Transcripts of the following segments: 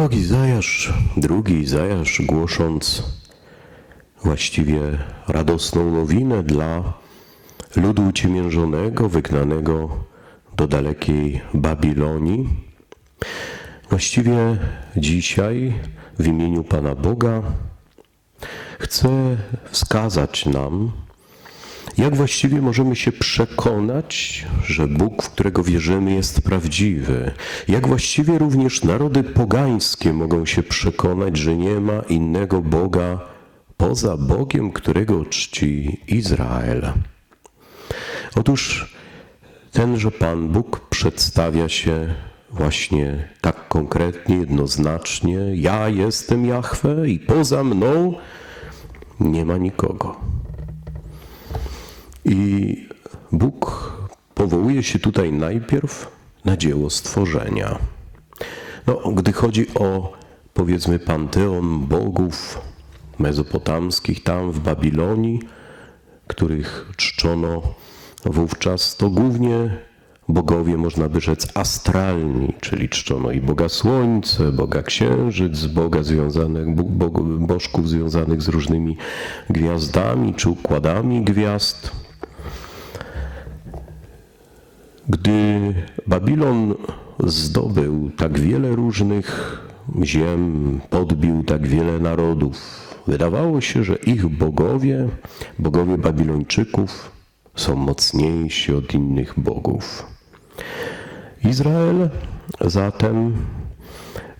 Prorok Izajasz, drugi Izajasz, głosząc właściwie radosną nowinę dla ludu uciemiężonego, wygnanego do dalekiej Babilonii, właściwie dzisiaj w imieniu Pana Boga chce wskazać nam, jak właściwie możemy się przekonać, że Bóg, w którego wierzymy, jest prawdziwy? Jak właściwie również narody pogańskie mogą się przekonać, że nie ma innego Boga poza Bogiem, którego czci Izrael? Otóż tenże Pan Bóg przedstawia się właśnie tak konkretnie, jednoznacznie: Ja jestem Jahwe i poza mną nie ma nikogo. I Bóg powołuje się tutaj najpierw na dzieło stworzenia. No, gdy chodzi o powiedzmy panteon bogów mezopotamskich tam w Babilonii, których czczono wówczas, to głównie bogowie, można by rzec, astralni, czyli czczono i Boga Słońce, Boga Księżyc, Boga związanych, bo, bo, bożków związanych z różnymi gwiazdami czy układami gwiazd. Gdy Babilon zdobył tak wiele różnych ziem, podbił tak wiele narodów, wydawało się, że ich bogowie, bogowie Babilończyków, są mocniejsi od innych bogów. Izrael zatem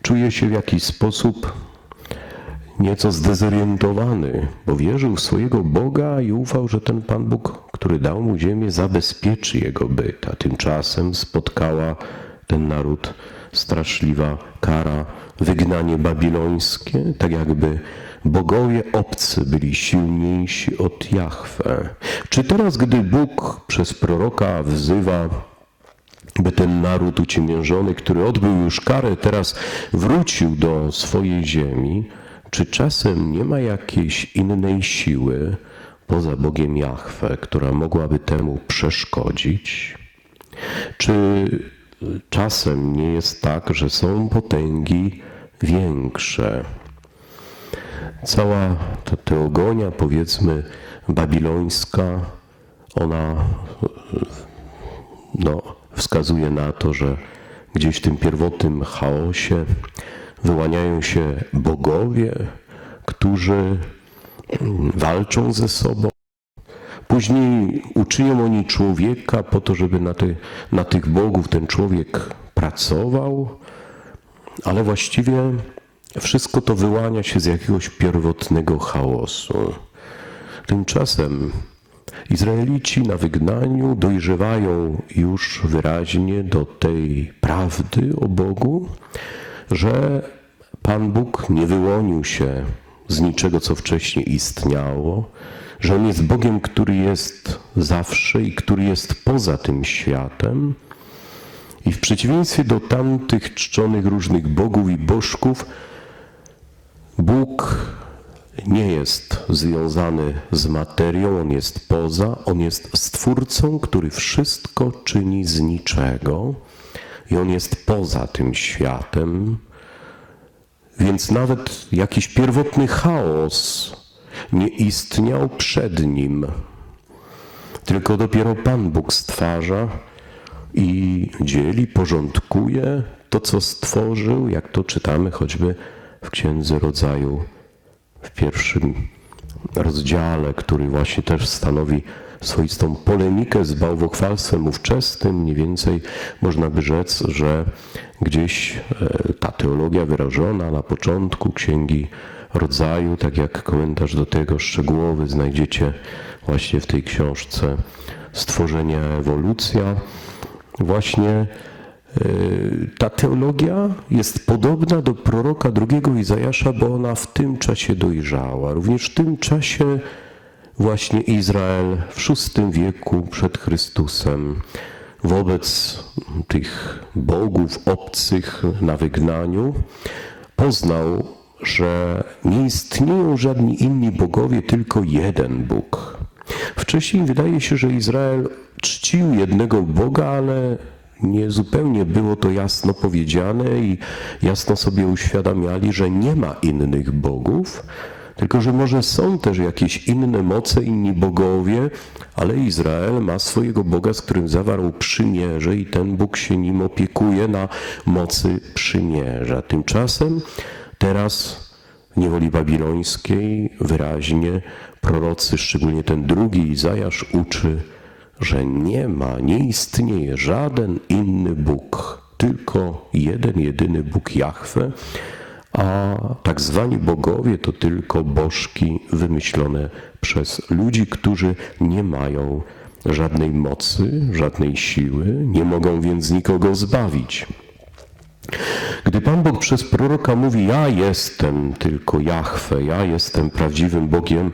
czuje się w jakiś sposób nieco zdezorientowany, bo wierzył w swojego Boga i ufał, że ten Pan Bóg, który dał mu ziemię, zabezpieczy jego byt. A tymczasem spotkała ten naród straszliwa kara, wygnanie babilońskie, tak jakby bogowie obcy byli silniejsi od Jahwe. Czy teraz, gdy Bóg przez proroka wzywa by ten naród uciemiężony, który odbył już karę, teraz wrócił do swojej ziemi, czy czasem nie ma jakiejś innej siły poza Bogiem Jahwe, która mogłaby temu przeszkodzić? Czy czasem nie jest tak, że są potęgi większe? Cała ta teogonia, powiedzmy, babilońska, ona no, wskazuje na to, że gdzieś w tym pierwotnym chaosie wyłaniają się bogowie, którzy walczą ze sobą. Później uczynią oni człowieka po to, żeby na, ty, na tych bogów ten człowiek pracował, ale właściwie wszystko to wyłania się z jakiegoś pierwotnego chaosu. Tymczasem Izraelici na wygnaniu dojrzewają już wyraźnie do tej prawdy o Bogu, że Pan Bóg nie wyłonił się z niczego, co wcześniej istniało, że On jest Bogiem, który jest zawsze i który jest poza tym światem. I w przeciwieństwie do tamtych czczonych różnych bogów i bożków, Bóg nie jest związany z materią, on jest poza, on jest stwórcą, który wszystko czyni z niczego i on jest poza tym światem. Więc nawet jakiś pierwotny chaos nie istniał przed nim, tylko dopiero Pan Bóg stwarza i dzieli, porządkuje to, co stworzył, jak to czytamy choćby w Księdze Rodzaju w pierwszym rozdziale, który właśnie też stanowi swoistą polemikę z bałwochwalstwem ówczesnym. Mniej więcej można by rzec, że gdzieś e, ta teologia wyrażona na początku Księgi Rodzaju, tak jak komentarz do tego szczegółowy znajdziecie właśnie w tej książce Stworzenia Ewolucja, właśnie ta teologia jest podobna do proroka drugiego Izajasza, bo ona w tym czasie dojrzała. Również w tym czasie właśnie Izrael w VI wieku przed Chrystusem wobec tych bogów obcych na wygnaniu poznał, że nie istnieją żadni inni bogowie, tylko jeden Bóg. Wcześniej wydaje się, że Izrael czcił jednego Boga, ale nie zupełnie było to jasno powiedziane i jasno sobie uświadamiali, że nie ma innych bogów, tylko że może są też jakieś inne moce, inni bogowie, ale Izrael ma swojego Boga, z którym zawarł przymierze i ten Bóg się nim opiekuje na mocy przymierza. Tymczasem teraz w niewoli babilońskiej wyraźnie prorocy, szczególnie ten drugi Izajasz uczy, że nie ma, nie istnieje żaden inny Bóg, tylko jeden, jedyny Bóg Jahwe, a tak zwani bogowie to tylko bożki wymyślone przez ludzi, którzy nie mają żadnej mocy, żadnej siły, nie mogą więc nikogo zbawić. Gdy Pan Bóg przez proroka mówi: Ja jestem tylko Jahwe, ja jestem prawdziwym Bogiem,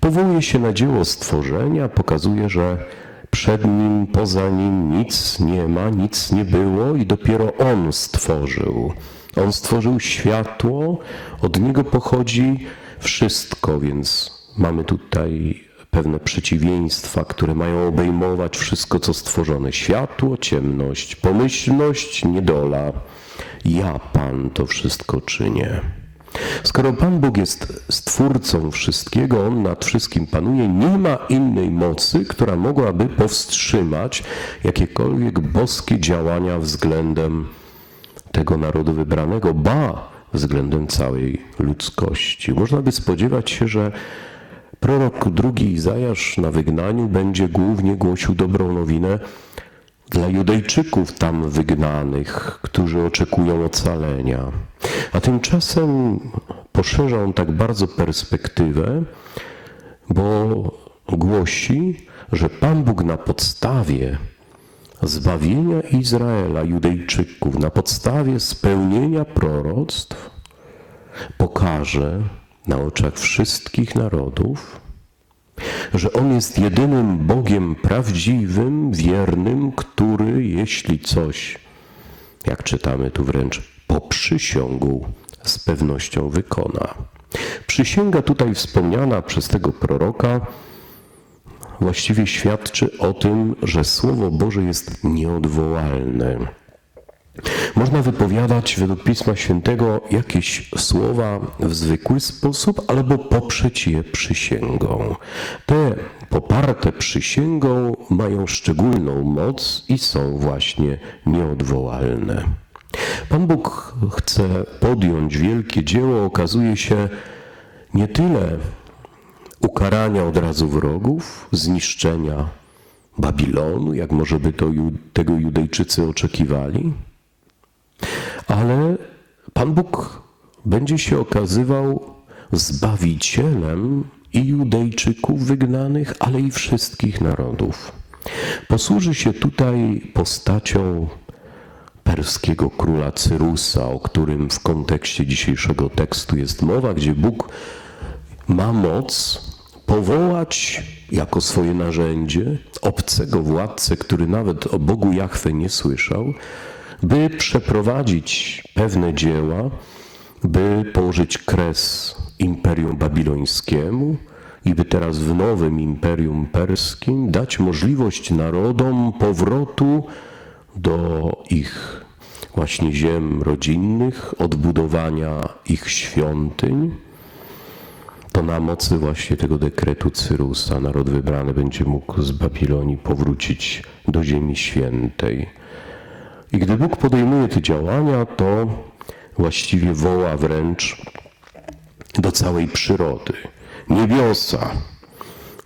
powołuje się na dzieło stworzenia, pokazuje, że przed nim, poza nim nic nie ma, nic nie było i dopiero On stworzył. On stworzył światło, od niego pochodzi wszystko, więc mamy tutaj pewne przeciwieństwa, które mają obejmować wszystko, co stworzone: światło, ciemność, pomyślność, niedola. Ja, Pan, to wszystko czynię. Skoro Pan Bóg jest stwórcą wszystkiego, On nad wszystkim panuje, nie ma innej mocy, która mogłaby powstrzymać jakiekolwiek boskie działania względem tego narodu wybranego, ba, względem całej ludzkości. Można by spodziewać się, że prorok drugi Izajasz na wygnaniu będzie głównie głosił dobrą nowinę dla Judejczyków tam wygnanych, którzy oczekują ocalenia. A tymczasem poszerza on tak bardzo perspektywę, bo głosi, że Pan Bóg na podstawie zbawienia Izraela, Judejczyków, na podstawie spełnienia proroctw pokaże na oczach wszystkich narodów, że On jest jedynym Bogiem prawdziwym, wiernym, który, jeśli coś, jak czytamy tu wręcz, poprzysiągł, z pewnością wykona. Przysięga tutaj wspomniana przez tego proroka właściwie świadczy o tym, że Słowo Boże jest nieodwołalne. Można wypowiadać według Pisma Świętego jakieś słowa w zwykły sposób albo poprzeć je przysięgą. Te poparte przysięgą mają szczególną moc i są właśnie nieodwołalne. Pan Bóg chce podjąć wielkie dzieło, okazuje się nie tyle ukarania od razu wrogów, zniszczenia Babilonu, jak może by to, tego Judejczycy oczekiwali, ale Pan Bóg będzie się okazywał zbawicielem i Judejczyków wygnanych, ale i wszystkich narodów. Posłuży się tutaj postacią perskiego króla Cyrusa, o którym w kontekście dzisiejszego tekstu jest mowa, gdzie Bóg ma moc powołać jako swoje narzędzie obcego władcę, który nawet o Bogu Jahwe nie słyszał, by przeprowadzić pewne dzieła, by położyć kres imperium babilońskiemu i by teraz w nowym imperium perskim dać możliwość narodom powrotu do ich właśnie ziem rodzinnych, odbudowania ich świątyń, to na mocy właśnie tego dekretu Cyrusa naród wybrany będzie mógł z Babilonii powrócić do Ziemi Świętej. I gdy Bóg podejmuje te działania, to właściwie woła wręcz do całej przyrody. Niebiosa,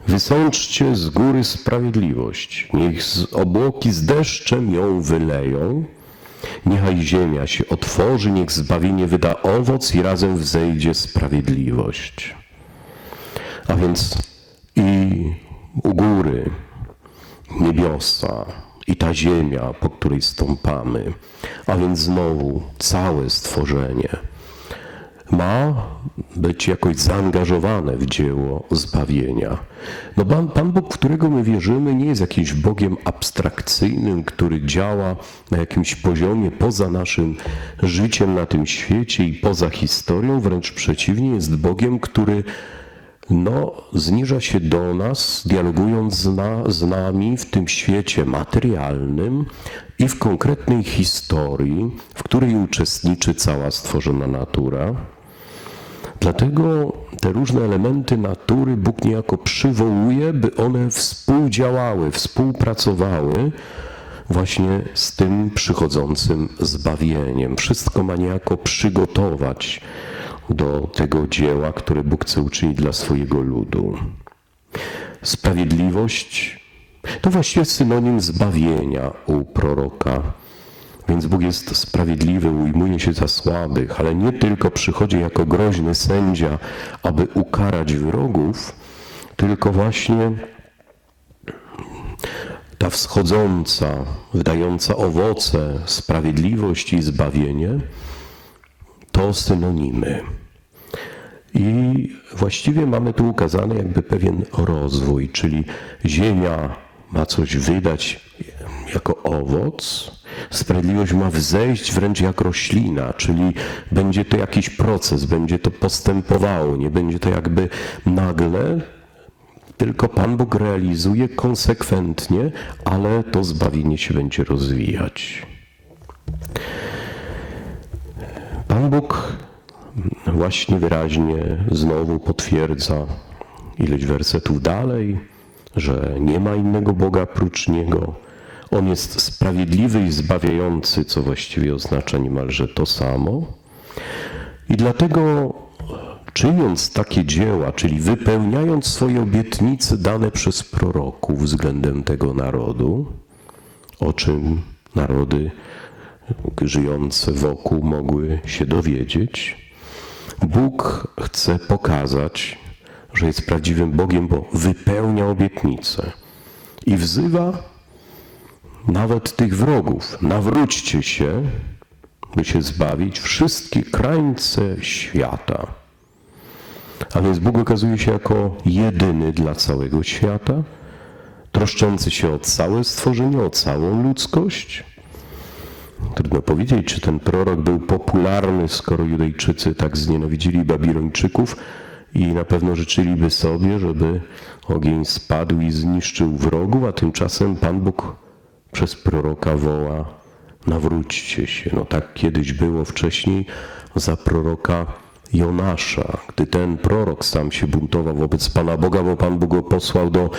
wysączcie z góry sprawiedliwość, niech z obłoki z deszczem ją wyleją, niechaj ziemia się otworzy, niech zbawienie wyda owoc i razem wzejdzie sprawiedliwość. A więc i u góry niebiosa, i ta ziemia, po której stąpamy, a więc znowu całe stworzenie ma być jakoś zaangażowane w dzieło zbawienia. No Pan, Pan Bóg, w którego my wierzymy, nie jest jakimś Bogiem abstrakcyjnym, który działa na jakimś poziomie poza naszym życiem na tym świecie i poza historią, wręcz przeciwnie, jest Bogiem, który no, zniża się do nas, dialogując z, na, z nami w tym świecie materialnym i w konkretnej historii, w której uczestniczy cała stworzona natura. Dlatego te różne elementy natury Bóg niejako przywołuje, by one współdziałały, współpracowały właśnie z tym przychodzącym zbawieniem. Wszystko ma niejako przygotować do tego dzieła, które Bóg chce uczynić dla swojego ludu. Sprawiedliwość to właściwie synonim zbawienia u proroka. Więc Bóg jest sprawiedliwy, ujmuje się za słabych, ale nie tylko przychodzi jako groźny sędzia, aby ukarać wrogów, tylko właśnie ta wschodząca, wydająca owoce sprawiedliwość i zbawienie to synonimy. I właściwie mamy tu ukazany jakby pewien rozwój, czyli ziemia ma coś wydać jako owoc, sprawiedliwość ma wzejść wręcz jak roślina, czyli będzie to jakiś proces, będzie to postępowało, nie będzie to jakby nagle, tylko Pan Bóg realizuje konsekwentnie, ale to zbawienie się będzie rozwijać. Pan Bóg właśnie wyraźnie znowu potwierdza ileś wersetów dalej, że nie ma innego Boga prócz Niego. On jest sprawiedliwy i zbawiający, co właściwie oznacza niemalże to samo. I dlatego czyniąc takie dzieła, czyli wypełniając swoje obietnice dane przez proroków względem tego narodu, o czym narody żyjące wokół mogły się dowiedzieć, Bóg chce pokazać, że jest prawdziwym Bogiem, bo wypełnia obietnice i wzywa nawet tych wrogów. Nawróćcie się, by się zbawić wszystkie krańce świata. A więc Bóg okazuje się jako jedyny dla całego świata, troszczący się o całe stworzenie, o całą ludzkość. Trudno powiedzieć, czy ten prorok był popularny, skoro Judejczycy tak znienawidzili Babilończyków i na pewno życzyliby sobie, żeby ogień spadł i zniszczył wrogów, a tymczasem Pan Bóg przez proroka woła: nawróćcie się. No tak kiedyś było wcześniej za proroka Jonasza, gdy ten prorok sam się buntował wobec Pana Boga, bo Pan Bóg go posłał do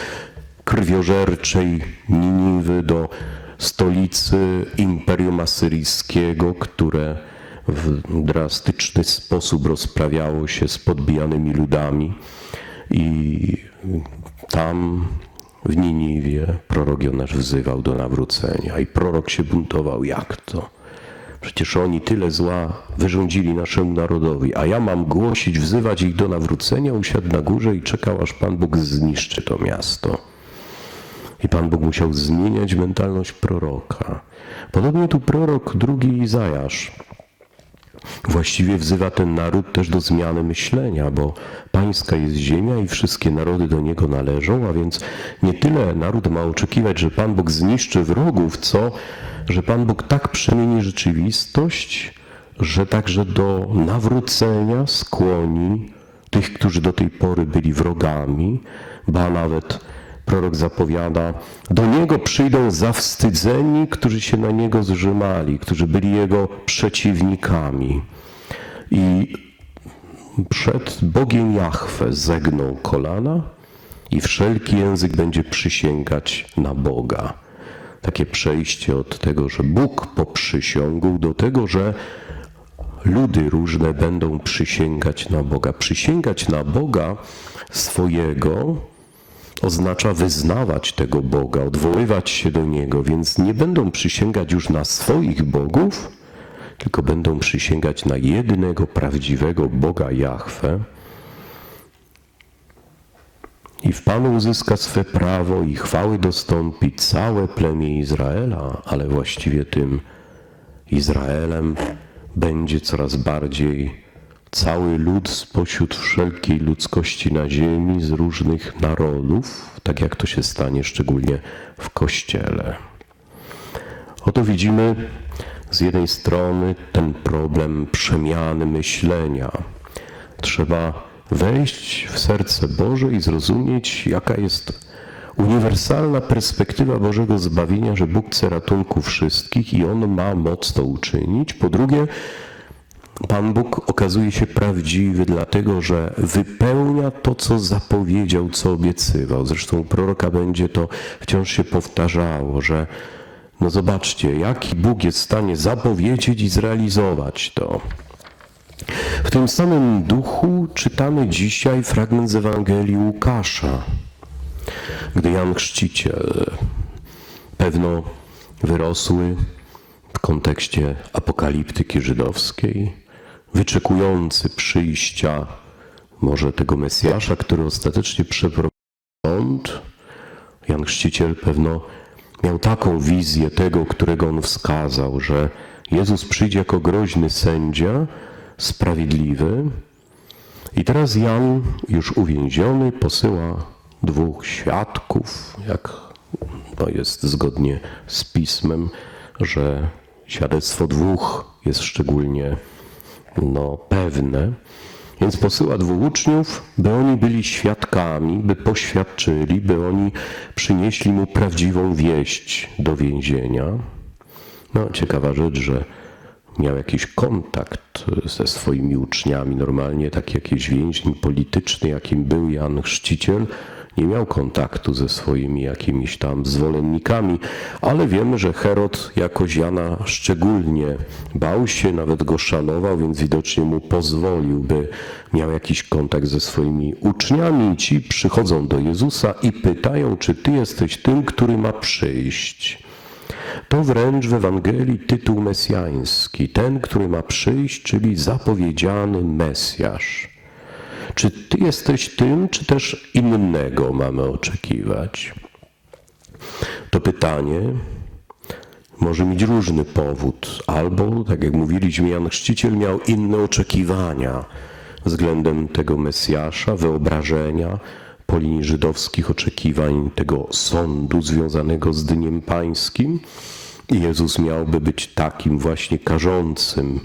krwiożerczej Niniwy, do stolicy Imperium Asyryjskiego, które w drastyczny sposób rozprawiało się z podbijanymi ludami i tam w Niniwie prorok Jonasz wzywał do nawrócenia i prorok się buntował. Jak to? Przecież oni tyle zła wyrządzili naszemu narodowi, a ja mam głosić, wzywać ich do nawrócenia, usiadł na górze i czekał, aż Pan Bóg zniszczy to miasto. I Pan Bóg musiał zmieniać mentalność proroka. Podobnie tu prorok drugi Izajasz właściwie wzywa ten naród też do zmiany myślenia, bo pańska jest ziemia i wszystkie narody do niego należą, a więc nie tyle naród ma oczekiwać, że Pan Bóg zniszczy wrogów, co że Pan Bóg tak przemieni rzeczywistość, że także do nawrócenia skłoni tych, którzy do tej pory byli wrogami, ba nawet prorok zapowiada, do niego przyjdą zawstydzeni, którzy się na niego zrzymali, którzy byli jego przeciwnikami. I przed Bogiem Jahwe zegną kolana i wszelki język będzie przysięgać na Boga. Takie przejście od tego, że Bóg poprzysiągł, do tego, że ludy różne będą przysięgać na Boga. Przysięgać na Boga swojego oznacza wyznawać tego Boga, odwoływać się do Niego, więc nie będą przysięgać już na swoich bogów, tylko będą przysięgać na jedynego prawdziwego Boga Jahwe. I w Panu uzyska swe prawo i chwały dostąpi całe plemię Izraela, ale właściwie tym Izraelem będzie coraz bardziej cały lud spośród wszelkiej ludzkości na ziemi, z różnych narodów, tak jak to się stanie szczególnie w Kościele. Oto widzimy z jednej strony ten problem przemiany myślenia. Trzeba wejść w serce Boże i zrozumieć, jaka jest uniwersalna perspektywa Bożego zbawienia, że Bóg chce ratunku wszystkich i On ma moc to uczynić. Po drugie, Pan Bóg okazuje się prawdziwy, dlatego że wypełnia to, co zapowiedział, co obiecywał. Zresztą u proroka będzie to wciąż się powtarzało, że no zobaczcie, jaki Bóg jest w stanie zapowiedzieć i zrealizować to. W tym samym duchu czytamy dzisiaj fragment z Ewangelii Łukasza, gdy Jan Chrzciciel, pewno wyrosły w kontekście apokaliptyki żydowskiej, wyczekujący przyjścia może tego Mesjasza, który ostatecznie przeprowadził sąd. Jan Chrzciciel pewno miał taką wizję tego, którego on wskazał, że Jezus przyjdzie jako groźny sędzia, sprawiedliwy. I teraz Jan, już uwięziony, posyła dwóch świadków, jak to jest zgodnie z pismem, że świadectwo dwóch jest szczególnie no, pewne. Więc posyła dwóch uczniów, by oni byli świadkami, by poświadczyli, by oni przynieśli mu prawdziwą wieść do więzienia. No, ciekawa rzecz, że miał jakiś kontakt ze swoimi uczniami. Normalnie taki jakiś więźnił polityczny, jakim był Jan Chrzciciel, nie miał kontaktu ze swoimi jakimiś tam zwolennikami, ale wiemy, że Herod jakoś Jana szczególnie bał się, nawet go szanował, więc widocznie mu pozwolił, by miał jakiś kontakt ze swoimi uczniami. Ci przychodzą do Jezusa i pytają, czy ty jesteś tym, który ma przyjść. To wręcz w Ewangelii tytuł mesjański, ten, który ma przyjść, czyli zapowiedziany Mesjasz. Czy Ty jesteś tym, czy też innego mamy oczekiwać? To pytanie może mieć różny powód, albo, tak jak mówiliśmy, Jan Chrzciciel miał inne oczekiwania względem tego Mesjasza, wyobrażenia, po linii żydowskich oczekiwań tego sądu związanego z Dniem Pańskim. Jezus miałby być takim właśnie karzącym,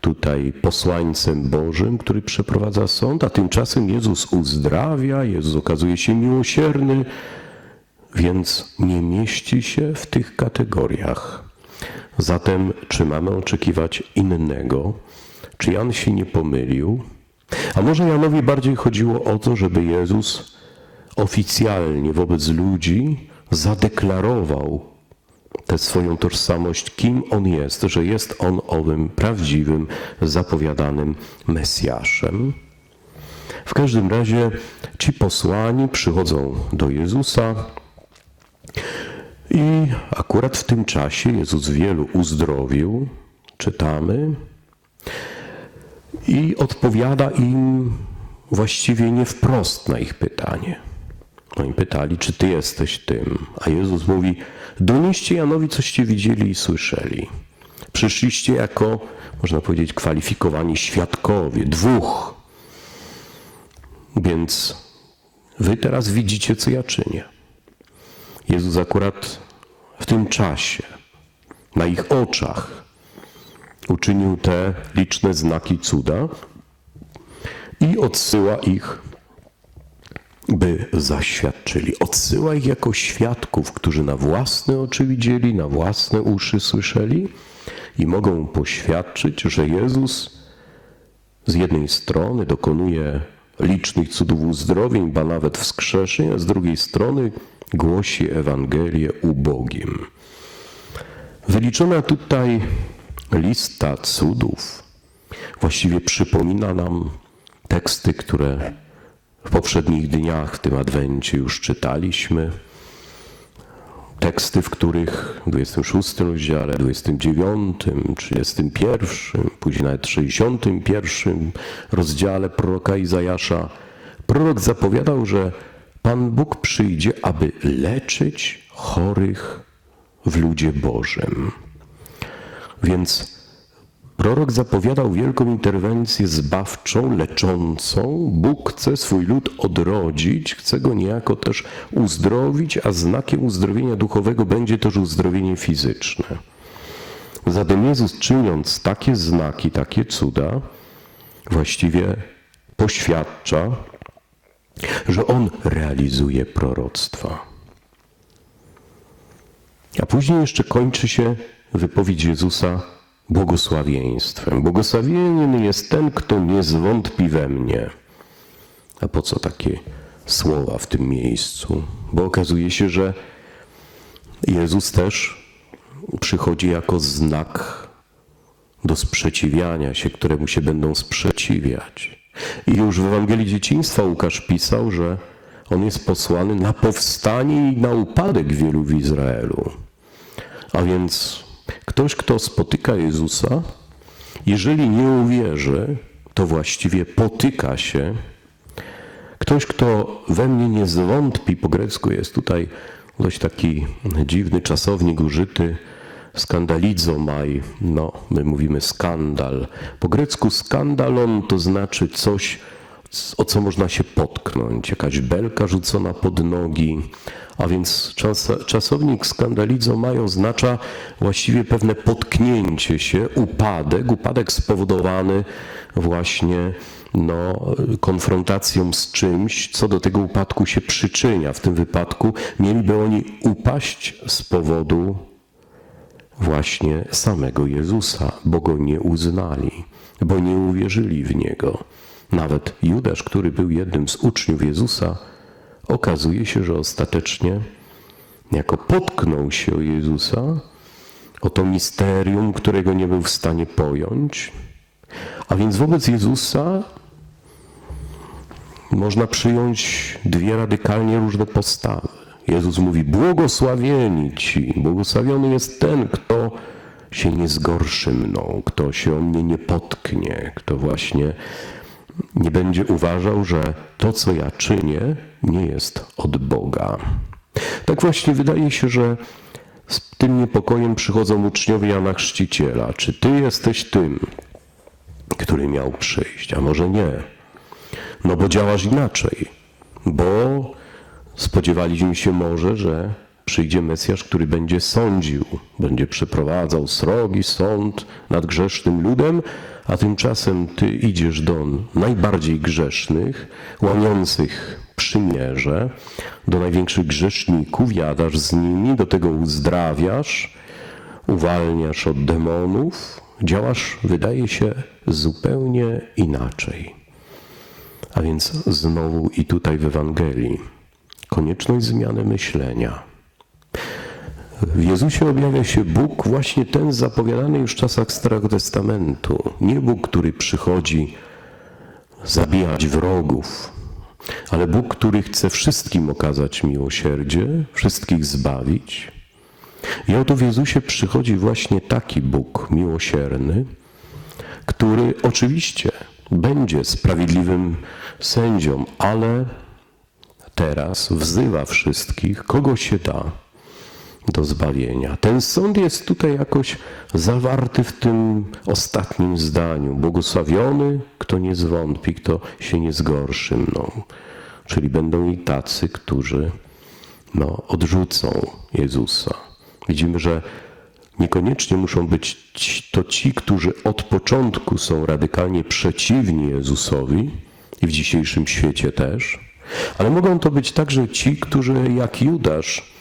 tutaj posłańcem Bożym, który przeprowadza sąd, a tymczasem Jezus uzdrawia, Jezus okazuje się miłosierny, więc nie mieści się w tych kategoriach. Zatem, czy mamy oczekiwać innego? Czy Jan się nie pomylił? A może Janowi bardziej chodziło o to, żeby Jezus oficjalnie wobec ludzi zadeklarował tę swoją tożsamość, kim on jest, że jest on owym prawdziwym, zapowiadanym Mesjaszem. W każdym razie ci posłani przychodzą do Jezusa i akurat w tym czasie Jezus wielu uzdrowił, czytamy, i odpowiada im właściwie nie wprost na ich pytanie. Oni pytali, czy ty jesteś tym? A Jezus mówi, donieście Janowi, coście widzieli i słyszeli. Przyszliście jako, można powiedzieć, kwalifikowani świadkowie, dwóch. Więc wy teraz widzicie, co ja czynię. Jezus akurat w tym czasie, na ich oczach, uczynił te liczne znaki cuda i odsyła ich by zaświadczyli. Odsyła ich jako świadków, którzy na własne oczy widzieli, na własne uszy słyszeli i mogą poświadczyć, że Jezus z jednej strony dokonuje licznych cudów uzdrowień, ba nawet wskrzeszeń, a z drugiej strony głosi Ewangelię ubogim. Wyliczona tutaj lista cudów właściwie przypomina nam teksty, które w poprzednich dniach w tym adwencie już czytaliśmy. Teksty, w których w 26 rozdziale, 29, 31, później nawet 61 rozdziale proroka Izajasza, prorok zapowiadał, że Pan Bóg przyjdzie, aby leczyć chorych w ludzie Bożym. Więc Prorok zapowiadał wielką interwencję zbawczą, leczącą. Bóg chce swój lud odrodzić, chce go niejako też uzdrowić, a znakiem uzdrowienia duchowego będzie też uzdrowienie fizyczne. Zatem Jezus czyniąc takie znaki, takie cuda, właściwie poświadcza, że on realizuje proroctwa. A później jeszcze kończy się wypowiedź Jezusa błogosławieństwem. Błogosławienny jest ten, kto nie zwątpi we mnie. A po co takie słowa w tym miejscu? Bo okazuje się, że Jezus też przychodzi jako znak do sprzeciwiania się, któremu się będą sprzeciwiać. I już w Ewangelii Dzieciństwa Łukasz pisał, że on jest posłany na powstanie i na upadek wielu w Izraelu. A więc ktoś, kto spotyka Jezusa, jeżeli nie uwierzy, to właściwie potyka się. Ktoś, kto we mnie nie zwątpi, po grecku jest tutaj dość taki dziwny czasownik użyty, skandalizomaj, no my mówimy skandal. Po grecku skandalon to znaczy coś, o co można się potknąć, jakaś belka rzucona pod nogi, a więc czas, czasownik skandalizomaj oznacza właściwie pewne potknięcie się, upadek, upadek spowodowany właśnie no, konfrontacją z czymś, co do tego upadku się przyczynia. W tym wypadku mieliby oni upaść z powodu właśnie samego Jezusa, bo go nie uznali, bo nie uwierzyli w niego. Nawet Judasz, który był jednym z uczniów Jezusa, okazuje się, że ostatecznie jako potknął się o Jezusa, o to misterium, którego nie był w stanie pojąć. A więc wobec Jezusa można przyjąć dwie radykalnie różne postawy. Jezus mówi: Błogosławieni ci, błogosławiony jest ten, kto się nie zgorszy mną, kto się o mnie nie potknie, kto właśnie nie będzie uważał, że to, co ja czynię, nie jest od Boga. Tak właśnie wydaje się, że z tym niepokojem przychodzą uczniowie Jana Chrzciciela. Czy ty jesteś tym, który miał przyjść, a może nie? No bo działasz inaczej, bo spodziewaliśmy się może, że przyjdzie Mesjasz, który będzie sądził, będzie przeprowadzał srogi sąd nad grzesznym ludem, a tymczasem ty idziesz do najbardziej grzesznych, łamiących przymierze, do największych grzeszników, jadasz z nimi, do tego uzdrawiasz, uwalniasz od demonów, działasz, wydaje się, zupełnie inaczej. A więc znowu i tutaj w Ewangelii konieczność zmiany myślenia. W Jezusie objawia się Bóg właśnie ten zapowiadany już w czasach Starego Testamentu. Nie Bóg, który przychodzi zabijać wrogów, ale Bóg, który chce wszystkim okazać miłosierdzie, wszystkich zbawić. I oto w Jezusie przychodzi właśnie taki Bóg miłosierny, który oczywiście będzie sprawiedliwym sędzią, ale teraz wzywa wszystkich, kogo się da, do zbawienia. Ten sąd jest tutaj jakoś zawarty w tym ostatnim zdaniu. Błogosławiony, kto nie zwątpi, kto się nie zgorszy mną. Czyli będą i tacy, którzy no, odrzucą Jezusa. Widzimy, że niekoniecznie muszą być to ci, którzy od początku są radykalnie przeciwni Jezusowi i w dzisiejszym świecie też, ale mogą to być także ci, którzy jak Judasz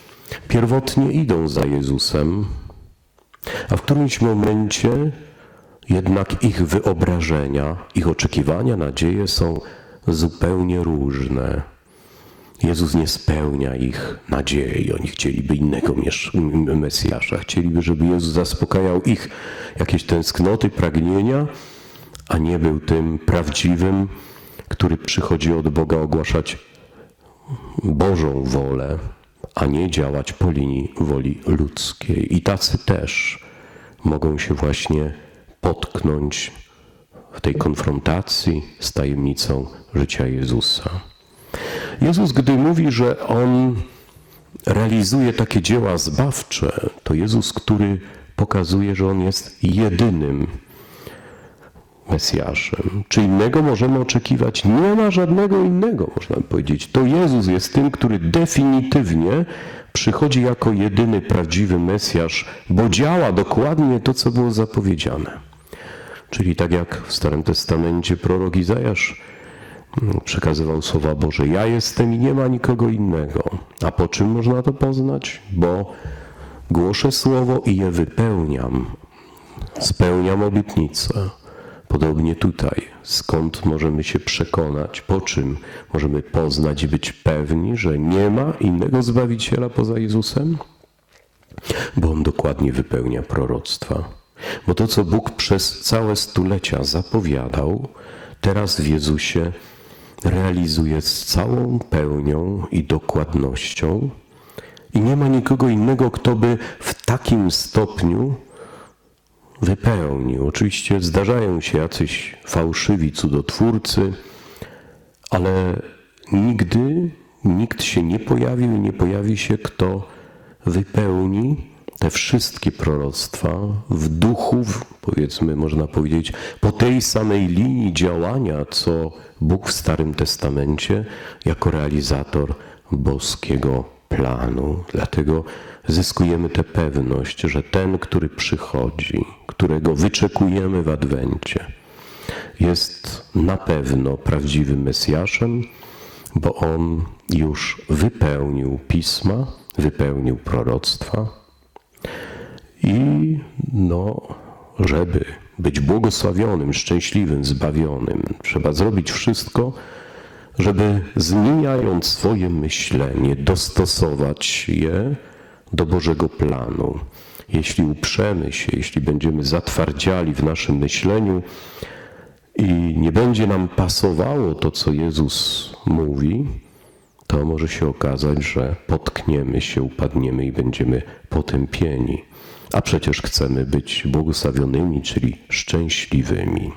pierwotnie idą za Jezusem, a w którymś momencie jednak ich wyobrażenia, ich oczekiwania, nadzieje są zupełnie różne. Jezus nie spełnia ich nadziei. Oni chcieliby innego Mesjasza. Chcieliby, żeby Jezus zaspokajał ich jakieś tęsknoty, pragnienia, a nie był tym prawdziwym, który przychodzi od Boga ogłaszać Bożą wolę, a nie działać po linii woli ludzkiej. I tacy też mogą się właśnie potknąć w tej konfrontacji z tajemnicą życia Jezusa. Jezus, gdy mówi, że On realizuje takie dzieła zbawcze, to Jezus, który pokazuje, że On jest jedynym Mesjaszem. Czy innego możemy oczekiwać? Nie ma żadnego innego, można powiedzieć. To Jezus jest tym, który definitywnie przychodzi jako jedyny prawdziwy Mesjasz, bo działa dokładnie to, co było zapowiedziane. Czyli tak jak w Starym Testamencie prorok Izajasz mm, przekazywał słowa Boże. Ja jestem i nie ma nikogo innego. A po czym można to poznać? Bo głoszę słowo i je wypełniam. Spełniam obietnicę. Podobnie tutaj. Skąd możemy się przekonać? Po czym możemy poznać i być pewni, że nie ma innego Zbawiciela poza Jezusem? Bo On dokładnie wypełnia proroctwa. Bo to, co Bóg przez całe stulecia zapowiadał, teraz w Jezusie realizuje z całą pełnią i dokładnością. I nie ma nikogo innego, kto by w takim stopniu wypełnił. Oczywiście zdarzają się jacyś fałszywi cudotwórcy, ale nigdy nikt się nie pojawił i nie pojawi się, kto wypełni te wszystkie proroctwa w duchu, powiedzmy, można powiedzieć, po tej samej linii działania, co Bóg w Starym Testamencie jako realizator boskiego planu. Dlatego zyskujemy tę pewność, że ten, który przychodzi, którego wyczekujemy w Adwencie, jest na pewno prawdziwym Mesjaszem, bo on już wypełnił pisma, wypełnił proroctwa i no, żeby być błogosławionym, szczęśliwym, zbawionym, trzeba zrobić wszystko, żeby zmieniając swoje myślenie, dostosować je do Bożego planu. Jeśli uprzemy się, jeśli będziemy zatwardziali w naszym myśleniu i nie będzie nam pasowało to, co Jezus mówi, to może się okazać, że potkniemy się, upadniemy i będziemy potępieni. A przecież chcemy być błogosławionymi, czyli szczęśliwymi.